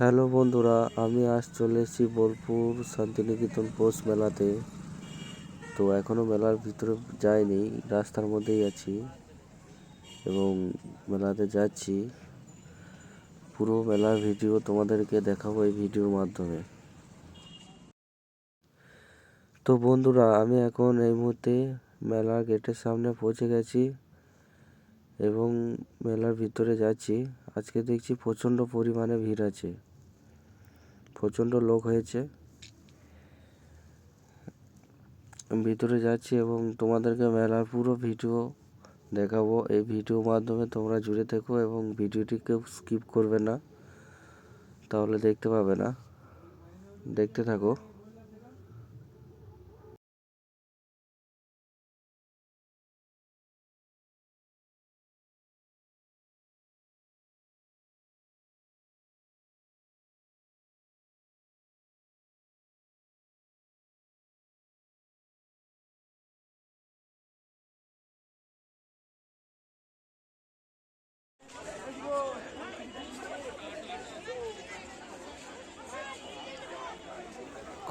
Hello বন্ধুরা, আমি আজ চলে এসেছি বোলপুর শান্তিনিকেতন পৌষ মেলাতে। তো এখনও মেলার ভিতরে যাইনি, রাস্তার মধ্যেই আছি এবং মেলাতে যাচ্ছি। পুরো মেলার ভিডিও তোমাদেরকে দেখাবো এই ভিডিওর মাধ্যমে। তো বন্ধুরা, আমি এখন এই মুহূর্তে মেলার গেটের সামনে পৌঁছে গেছি এবং মেলার ভিতরে যাচ্ছি। আজকে দেখছি প্রচণ্ড পরিমাণে ভিড় আছে। প্রচণ্ড লোক হয়েছে। ভিতরে যাচ্ছি এবং তোমাদেরকে মেলার পুরো ভিডিও দেখাবো। এই ভিডিও মাধ্যমে তোমরা জুড়ে থেকো এবং ভিডিওটি কেউ স্কিপ করবে না। তাহলে দেখতে পাবে না। দেখতে থাকো।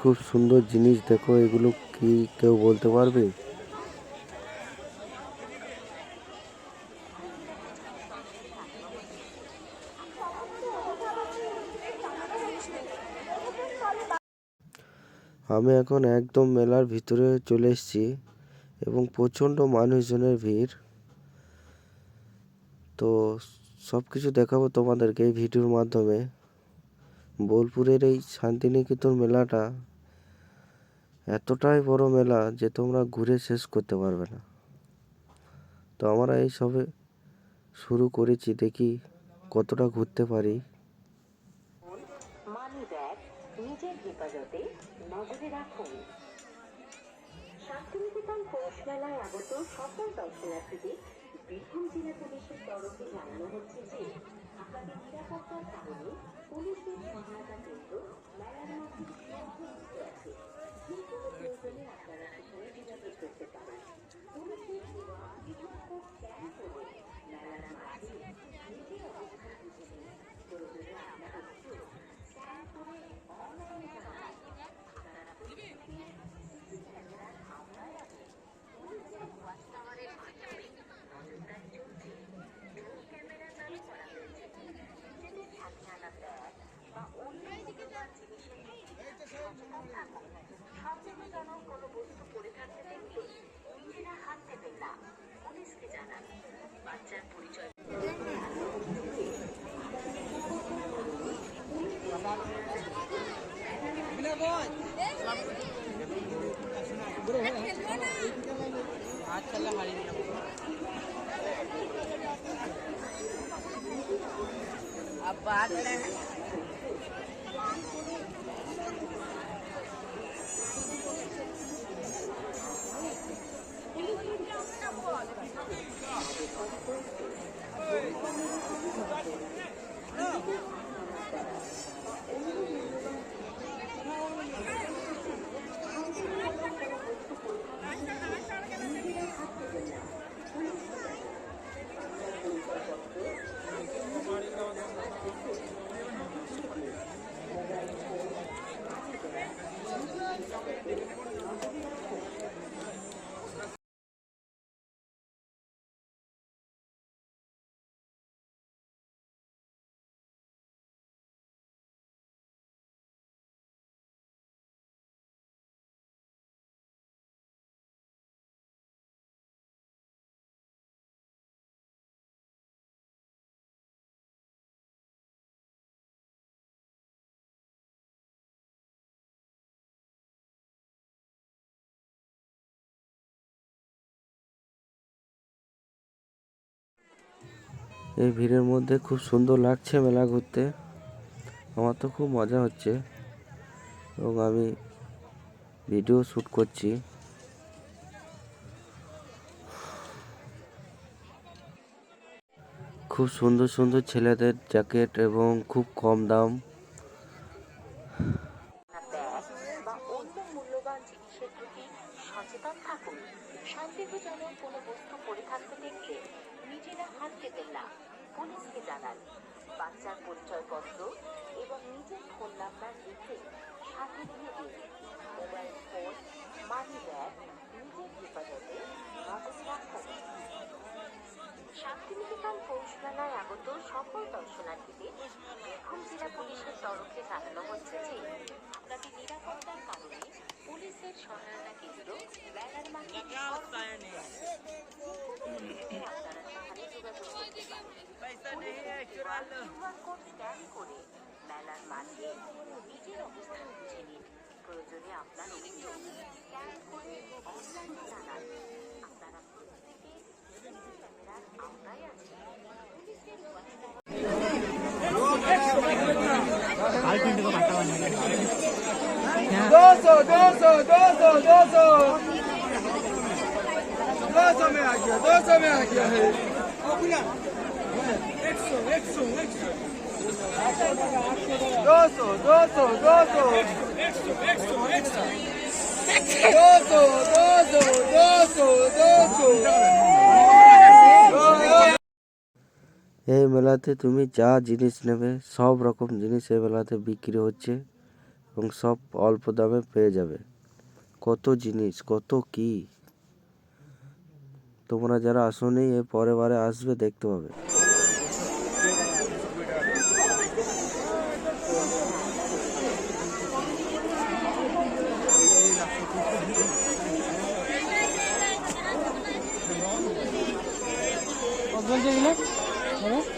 খুব সুন্দর জিনিস, দেখো এগুলো কি কেউ বলতে পারবে? আমি এখন একদম মেলার ভিতরে চলে এসেছি এবং প্রচণ্ড মানুষজনের ভিড়। তো সব কিছু দেখাবো তোমাদেরকে এই ভিডিওর মাধ্যমে। বোলপুরের এই শান্তিনিকেতন মেলাটা এতটাই বড় মেলা যে তোমরা ঘুরে শেষ করতে পারবে না। তো আমরা এই সবে শুরু করেছি, দেখি কতটা ঘুরতে পারি। সকল দর্শনার্থীদের বীরভূম জেলা পুলিশের তরফে জানানো হচ্ছে যে আপনাদের নিরাপত্তার কারণে পুলিশের সহায়তা কেন্দ্র মেলার মধ্যে আছে যে কোনো প্রয়োজনে আপনারা সেখানে যোগাযোগ করতে পারেন পুলিশের সেবা বিকল্প ক্যাম্প করে মেলার মাঝে নিজের অবস্থান বুঝে নিন প্রয়োজনে আপনারা স্ক্যান করে অনলাইনে জানান আপনারা প্রত্যেকে সিসি ক্যামেরার আওতায় আছেন পুলিশের ওয়াচ টাওয়ারের মাধ্যমে নজরদারি চলছে ড্রোন ক্যামেরা চালু করা হয়েছে নিজেদের সাথে আনা ব্যাগ বা অন্য মূল্যবান জিনিসের দিকে সচেতন থাকুন সন্দেহজনক কোনো বস্তু পড়ে থাকতে দেখলে নিজেরা হাত দেবেন না। পুলিশকে জানান বাচ্চার পরিচয়। Hey! এই ভিড়ের মধ্যে খুব সুন্দর লাগছে মেলা ঘুরতে। আমার তো খুব মজা হচ্ছে। এবং আমি ভিডিও শ্যুট করছি। খুব সুন্দর সুন্দর ছেলেদের জ্যাকেট এবং খুব কম দাম। বিভাগ নিজের হেফাজতে শান্তিনিকেতন পৌরসভায় আগত সকল দর্শনার্থীদের বীরভূম জেলা পুলিশের তরফে জানানো হচ্ছে যে আপনাদের নিরাপত্তার কারণে পুলিশের সহায়তা কেন্দ্র ব্যানার মাঠে যোগাযোগ করতে পারেন কোড স্ক্যান করে মেলার মাঠে নিজের অবস্থান বুঝে নিন প্রয়োজনে আপনার অবস্থান জানান আপনারা প্রত্যেকে ক্যামেরার আওতায় আছেন Dozo, dozo, dozo, dozo. Dozo me aquí, dozo me aquí. Oh, cuidado. Exo, exo, exo. दो सौ में आ गया है एक सौ एक सौ एक सौ दो सौ दो सौ दो सौ दो सौ दो सौ दो सौ दो सौ এই মেলাতে তুমি যা জিনিস নেবে সব রকম জিনিস এই মেলাতে বিক্রি হচ্ছে এবং সব অল্প দামে পেয়ে যাবে কত জিনিস কত কি তোমরা যারা আসোনি এর পরের বারে আসবে দেখতে পাবে Az yine. Evet.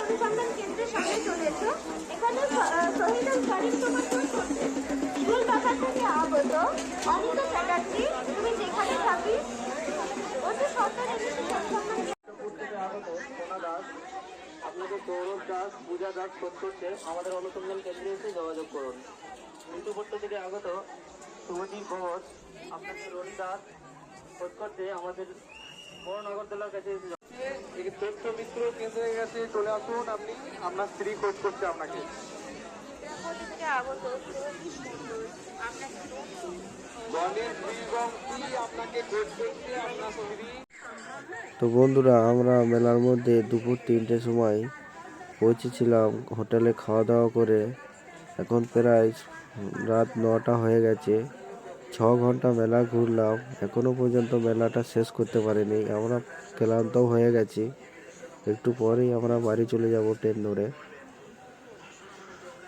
অনুসন্ধান কেন্দ্রের সামনে চলে এসো এখানে আহ, শহীদের তারিখ তোমার চলছে স্কুল বাজার থেকে আগত অনিতা চ্যাটার্জি তুমি যেখানে থাকি অতি সরকার অনুসন্ধান থেকে আগত সোনা দাস আপনাদের গৌরব দাস পূজা দাস করতে আমাদের অনুসন্ধান কেন্দ্রে এসে যোগাযোগ করুন। মৃত্যুপট্ট থেকে আগত শুভদীপ ঘোষ আপনাদের রনি দাস করতে আমাদের বড় নগরদোলার কাছে এসে এই তথ্য মিত্র কেন্দ্রের কাছে চলে আসুন আপনি আপনার স্ত্রী খোঁজ করছে আপনাকে। আপনাকে গণেশ আপনাকে খোঁজ করছে আপনার স্ত্রী? তো বন্ধুরা, আমরা মেলার মধ্যে দুপুর তিনটের সময় পৌঁছেছিলাম হোটেলে খাওয়া দাওয়া করে। এখন প্রায় রাত নটা হয়ে গেছে। ছ ঘণ্টা মেলা ঘুরলাম। এখনও পর্যন্ত মেলাটা শেষ করতে পারিনি। আমরা ক্লান্ত হয়ে গেছি। একটু পরেই আমরা বাড়ি চলে যাব ট্রেন ধরে।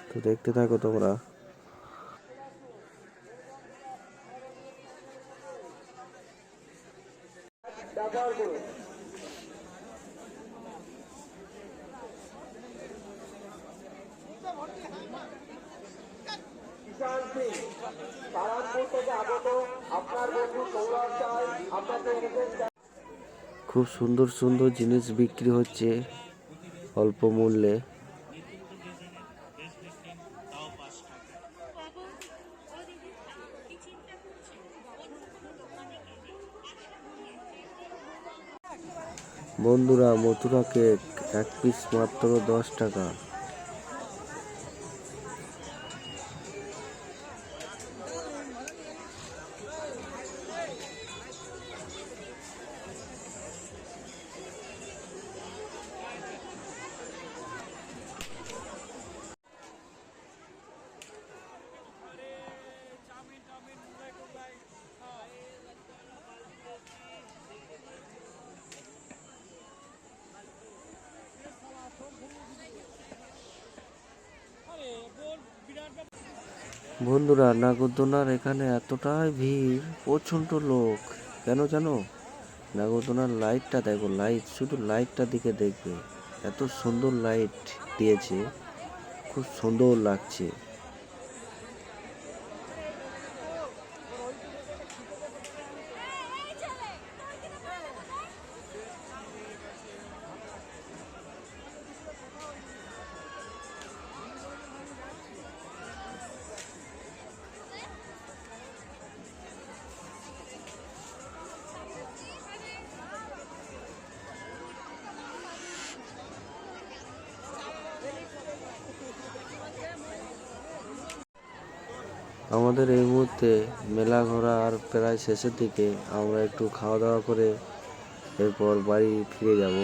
তো দেখতে থাকো তোমরা। খুব সুন্দর সুন্দর জিনিস বিক্রি হচ্ছে অল্প মূল্যে। বন্ধুরা, মথুরা কেক এক পিস মাত্র দশ টাকা। বন্ধুরা, নাগরদোনার এখানে এতটাই ভিড়, প্রচণ্ড লোক। কেন জানো? নাগরদোনার লাইটটা দেখো, লাইট, শুধু লাইটটা দিকে দেখবে। এত সুন্দর লাইট দিয়েছে, খুব সুন্দর লাগছে। আমাদের এই মুহূর্তে মেলা ঘোরা আর প্রায় শেষের দিকে আমরা একটু খাওয়া দাওয়া করে এরপর বাড়ি ফিরে যাব।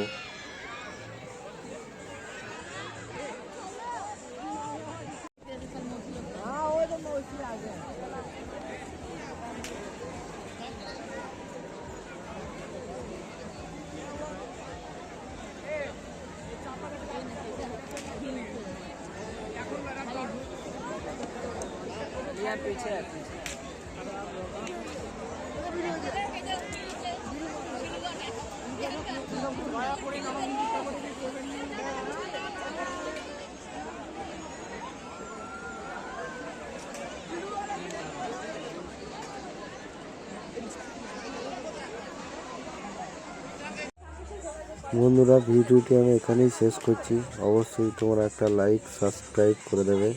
বন্ধুরা, ভিডিওটি আমি এখানেই শেষ করছি। অবশ্যই তোমরা একটা লাইক সাবস্ক্রাইব করে দেবে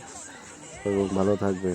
এবং ভালো থাকবে।